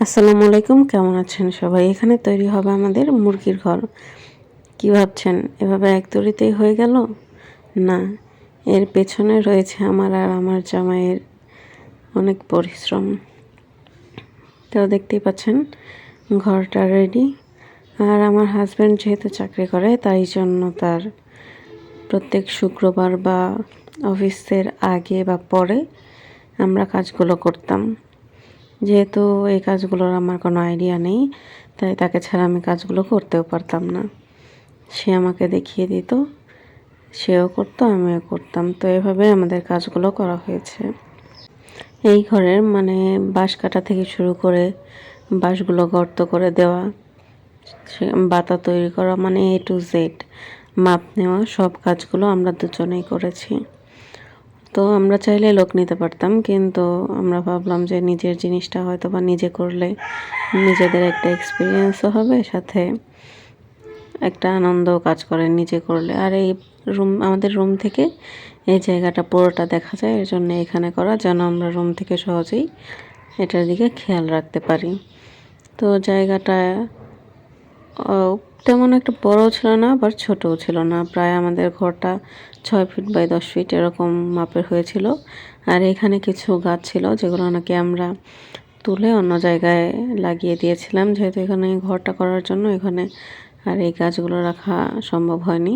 আসসালামু আলাইকুম, কেমন আছেন সবাই? এখানে তৈরি হবে আমাদের মুরগির ঘর। কি ভাবছেন, এভাবে এক তরিতেই হয়ে গেল? না, এর পেছনে রয়েছে আমার আর আমার জামাইয়ের অনেক পরিশ্রম। তো দেখতেই পাচ্ছেন, ঘরটা রেডি আর আমার হাজব্যান্ড যেহেতু চাকরি করে, তাই জন্য তার প্রত্যেক শুক্রবার বা অফিসের আগে বা পরে আমরা কাজগুলো করতাম। যেহেতু এই কাজগুলোর আমার কোনো আইডিয়া নেই, তাই তাকে ছাড়া আমি কাজগুলো করতেও পারতাম না। সে আমাকে দেখিয়ে দিত, সেও করতো, আমিও করতাম। তো এভাবে আমাদের কাজগুলো করা হয়েছে। এই ঘরের মানে বাঁশ কাটা থেকে শুরু করে বাঁশগুলো গর্ত করে দেওয়া বাতা তৈরি করা মানে এ টু জেড মাপ নেওয়া, সব কাজগুলো আমরা দুজনেই করেছি। তো আমরা চাইলে লোক নিতে পারতাম, কিন্তু আমরা ভাবলাম যে নিজের জিনিসটা হয়তো বা নিজে করলে নিজেদের একটা এক্সপিরিয়েন্সও হবে, সাথে একটা আনন্দও কাজ করে নিজে করলে। আর এই রুম আমাদের রুম থেকে এই জায়গাটা পুরোটা দেখা যায়, এর জন্য এখানে করা, যেন আমরা রুম থেকে সহজেই এটার দিকে খেয়াল রাখতে পারি। তো জায়গাটা তেমন একটা বড় ছিল না, আবার ছোটও ছিল না। প্রায় আমাদের ঘরটা ছয় ফিট বাই দশ ফিট এরকম মাপের হয়েছিল। আর এখানে কিছু গাছ ছিল যেগুলো নাকি আমরা তুলে অন্য জায়গায় লাগিয়ে দিয়েছিলাম। যেহেতু এখানে ঘরটা করার জন্য এখানে আর এই গাছগুলো রাখা সম্ভব হয়নি।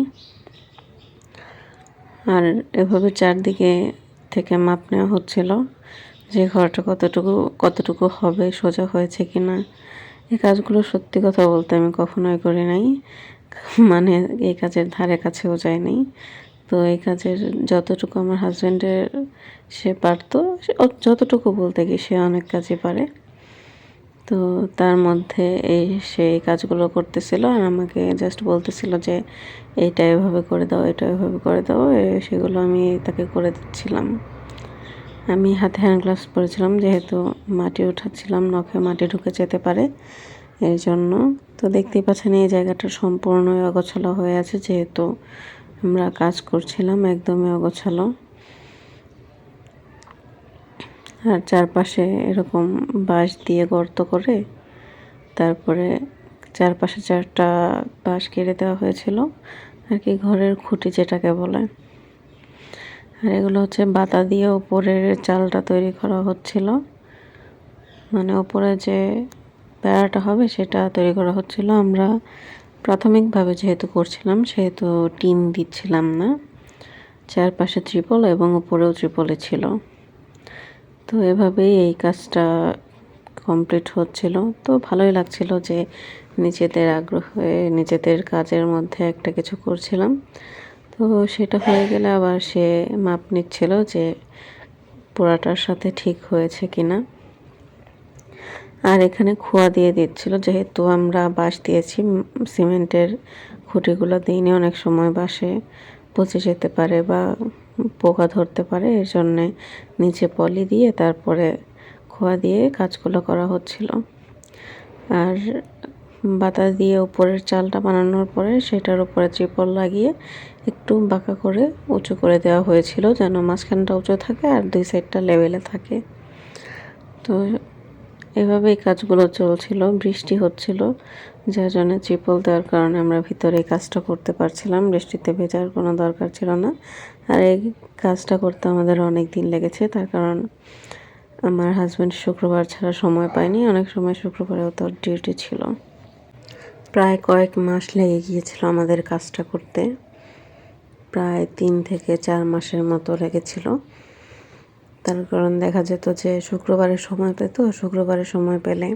আর এভাবে চারদিকে থেকে মাপ নেওয়া হচ্ছিল যে ঘরটা কতটুকু কতটুকু হবে, সোজা হয়েছে কি না এই কাজগুলো সত্যি কথা বলতে আমি কখনোই করি নাই। মানে এই কাজের ধারে কাছেও যাই নাই। তো এই কাজের যতটুকু আমার হাজব্যান্ডের সে পারতো যতটুকু বলতে কি সে অনেক কাজই পারে। তো তার মধ্যে এই সে এই কাজগুলো করতেছিল আর আমাকে জাস্ট বলতেছিল যে, এইটা এভাবে করে দাও, এটা এভাবে করে দাও সেগুলো আমি তাকে করে দিচ্ছিলাম। আমি হাতে হ্যান্ড গ্লাভস পরেছিলাম, যেহেতু মাটি উঠাচ্ছিলাম, নখে মাটি ঢুকে যেতে পারে এই জন্য। তো দেখতেই পাচ্ছেন এই জায়গাটা সম্পূর্ণই অগোছালো হয়ে আছে, যেহেতু আমরা কাজ করছিলাম, একদমই অগোছালো। আর চারপাশে এরকম বাঁশ দিয়ে গর্ত করে তারপরে চারপাশে চারটা বাঁশ কেড়ে দেওয়া হয়েছিল, আর কি ঘরের খুঁটি যেটাকে বলে। আর এগুলো হচ্ছে বাতা দিয়ে ওপরের চালটা তৈরি করা হচ্ছিল। মানে ওপরে যে বেড়াটা হবে সেটা তৈরি করা হচ্ছিল। আমরা প্রাথমিকভাবে যেহেতু করছিলাম, সেহেতু টিন দিচ্ছিলাম না। চারপাশে ত্রিপল এবং উপরেও ত্রিপলে ছিল। তো এভাবেই এই কাজটা কমপ্লিট হচ্ছিল। তো ভালোই লাগছিল যে নিজেদের আগ্রহে নিজেদের কাজের মধ্যে একটা কিছু করছিলাম। তো সেটা হয়ে গেলে আবার সে মাপ নিচ্ছিল যে পোড়াটার সাথে ঠিক হয়েছে কিনা। আর এখানে খোয়া দিয়ে দিচ্ছিল, যেহেতু আমরা বাঁশ দিয়েছি সিমেন্টের খুঁটিগুলো দিইনি, অনেক সময় বাসে পচে যেতে পারে বা পোকা ধরতে পারে, এর জন্যে নিচে পলি দিয়ে তারপরে খোয়া দিয়ে কাজগুলো করা হচ্ছিল। আর বাতা দিয়ে উপরের চালটা বানানোর পরে সেটার উপরে ত্রিপল লাগিয়ে একটু বাঁকা করে উঁচু করে দেওয়া হয়েছিল যেন মাঝখানটা উঁচু থাকে আর দুই সাইডটা লেভেলে থাকে। তো এভাবেই কাজগুলো চলছিল, বৃষ্টি হচ্ছিল, যার জন্য ত্রিপল দেওয়ার কারণে আমরা ভিতরে এই কাজটা করতে পারছিলাম। বৃষ্টিতে ভেজার কোনো দরকার ছিল না। আর এই কাজটা করতে আমাদের অনেক দিন লেগেছে, তার কারণ আমার হাজব্যান্ড শুক্রবার ছাড়া সময় পায়নি। অনেক সময় শুক্রবারেও তোর ডিউটি ছিল। প্রায় কয়েক মাস লেগে গিয়েছিল আমাদের কাজটা করতে। প্রায় তিন থেকে চার মাসের মতো লেগেছিল। তার কারণ দেখা যেত যে শুক্রবারের সময় পেত শুক্রবারের সময় পেলে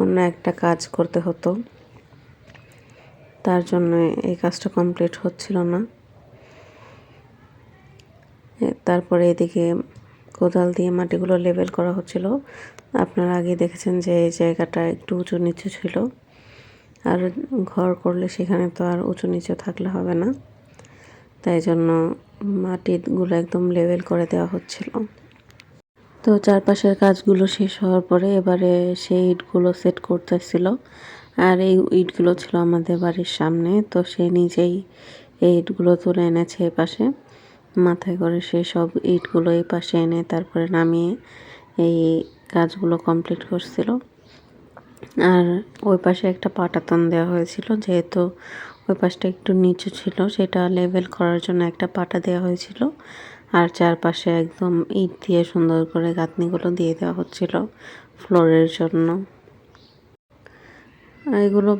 অন্য একটা কাজ করতে হতো। তার জন্য এই কাজটা কমপ্লিট হচ্ছিল না। তারপরে এদিকে কোদাল দিয়ে মাটিগুলো লেবেল করা হচ্ছিল। আপনারা আগে দেখেছেন যে এই জায়গাটা একটু উঁচু নিচু ছিল। আর ঘর করলে সেখানে তো আর উঁচু নিচু থাকলে হবে না। তাই জন্য মাটিগুলো একদম লেভেল করে দেওয়া হচ্ছিল। তো চারপাশের কাজগুলো শেষ হওয়ার পরে এবারে সেই ইটগুলো সেট করতেছিল। আর এই ইটগুলো ছিল আমাদের বাড়ির সামনে, তো সে নিজেই এই ইটগুলো তুলে এনেছে এ পাশে। মাথায় করে সে সব ইটগুলো এই পাশে এনে তারপরে নামিয়ে এই কাজগুলো কমপ্লিট করছিল। আর ওই পাশে একটা পাটাতন দেওয়া হয়েছিল, যেহেতু ওই পাশটা একটু নিচু ছিল, সেটা লেভেল করার জন্য একটা পাটা দেওয়া হয়েছিল। আর চারপাশে একদম ইট দিয়ে সুন্দর করে গাঁথনিগুলো দিয়ে দেওয়া হচ্ছিল ফ্লোরের জন্য। এগুলো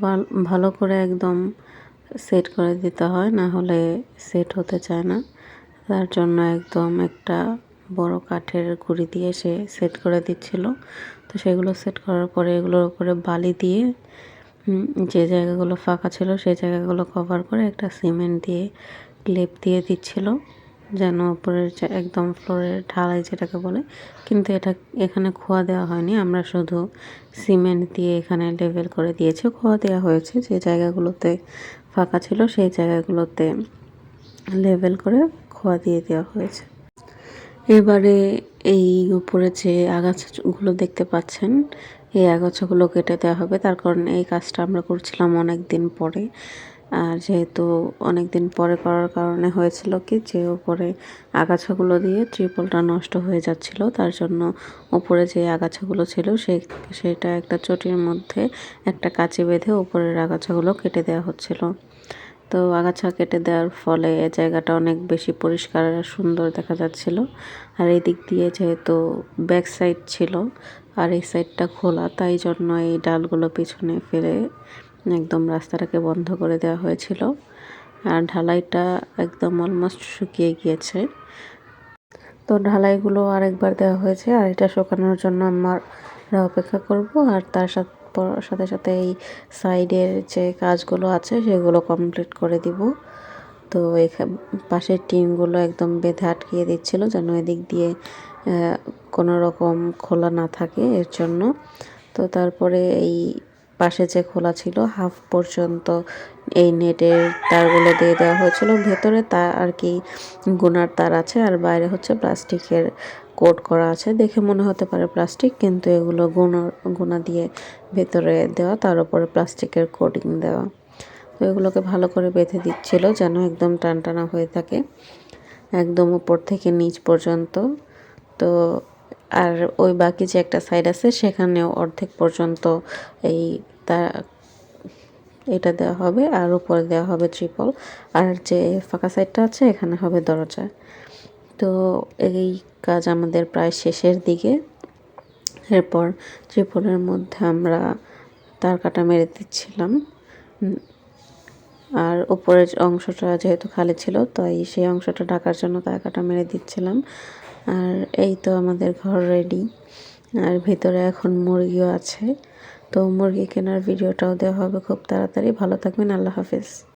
ভালো করে একদম সেট করে দিতে হয়, না হলে সেট হতে চায় না। তার জন্য একদম একটা বড় কাঠের গুঁড়ি দিয়ে সে সেট করে দিচ্ছিল। তো সেগুলো সেট করার পরে এগুলোর উপরে বালি দিয়ে যে জায়গাগুলো ফাঁকা ছিল সেই জায়গাগুলো কভার করে একটা সিমেন্ট দিয়ে লেপ দিয়ে দিচ্ছিল, যেন উপরের একদম ফ্লোরের ঢালাই যেটাকে বলে। কিন্তু এটা এখানে খোয়া দেওয়া হয়নি, আমরা শুধু সিমেন্ট দিয়ে এখানে লেভেল করে দিয়েছি, খোয়া দেওয়া হয়েছে। যে জায়গাগুলোতে ফাঁকা ছিল সেই জায়গাগুলোতে লেভেল করে খোয়া দিয়ে দেওয়া হয়েছে। এবারে এই উপরে যে আগাছাগুলো দেখতে পাচ্ছেন, এই আগাছাগুলো কেটে দেওয়া হবে। তার কারণে এই কাজটা আমরা করছিলাম অনেক দিন পরে। আর যেহেতু অনেক দিন পরে করার কারণে হয়েছিল কি, যে উপরে আগাছাগুলো দিয়ে ত্রিপলটা নষ্ট হয়ে যাচ্ছিল, তার জন্য উপরে যে আগাছাগুলো ছিল, সেই, সেটা একটা চটির মধ্যে একটা কাঁচি বেঁধে উপরের আগাছাগুলো কেটে দেওয়া হচ্ছিল। তো আগাছা কেটে দেওয়ার ফলে জায়গাটা অনেক বেশি পরিষ্কার আর সুন্দর দেখা যাচ্ছিল। আর এই দিক দিয়ে যেহেতু ব্যাক সাইড ছিল আর এই সাইডটা খোলা, তাই জন্য এই ডালগুলো পিছনে ফেলে একদম রাস্তাটাকে বন্ধ করে দেওয়া হয়েছিল। আর ঢালাইটা একদম অলমোস্ট শুকিয়ে গিয়েছে। তো ঢালাইগুলো আরেকবার দেওয়া হয়েছে আর এটা শুকানোর জন্য আমার অপেক্ষা করব আর তার সাথে সাথে সাথে এই সাইডের যে কাজগুলো আছে সেগুলো কমপ্লিট করে দিব। তো এখানে, পাশের টিনগুলো একদম বেঁধে আটকিয়ে দিচ্ছিল যেন এদিক দিয়ে কোনো রকম খোলা না থাকে এর জন্য। তো তারপরে এই পাশে যে খোলা ছিল, হাফ পর্যন্ত এই নেটের তারগুলো দিয়ে দেওয়া হয়েছিল। ভেতরে তা আর কি গুনার তার আছে, আর বাইরে হচ্ছে প্লাস্টিকের কোট করা আছে, দেখে মনে হতে পারে প্লাস্টিক, কিন্তু এগুলো গুনা গুনা দিয়ে ভেতরে দেওয়া, তার উপরে প্লাস্টিকের কোটিং দেওয়া। তো এগুলোকে ভালো করে বেঁধে দিচ্ছিল যেন একদম টানটানা হয়ে থাকে, একদম উপর থেকে নিচ পর্যন্ত। তো আর ওই বাকি যে একটা সাইড আছে, সেখানেও অর্ধেক পর্যন্ত এই তা, এটা দেওয়া হবে, আর উপরে দেওয়া হবে ট্রিপল আর যে ফাঁকা সাইডটা আছে, এখানে হবে দরজা। তো এই কাজ আমাদের প্রায় শেষের দিকে। এরপর ত্রিপলের মধ্যে আমরা তার কাটা মেরে দিচ্ছিলাম। আর উপরের অংশটা যেহেতু খালি ছিল, তাই সেই অংশটা ঢাকার জন্য তার কাটা মেরে দিচ্ছিলাম। আর এই তো আমাদের ঘর রেডি আর ভিতরে এখন মুরগিও আছে। তো মুরগি কেনার ভিডিওটাও দেওয়া হবে খুব তাড়াতাড়ি। ভালো থাকবেন, আল্লাহ হাফিজ।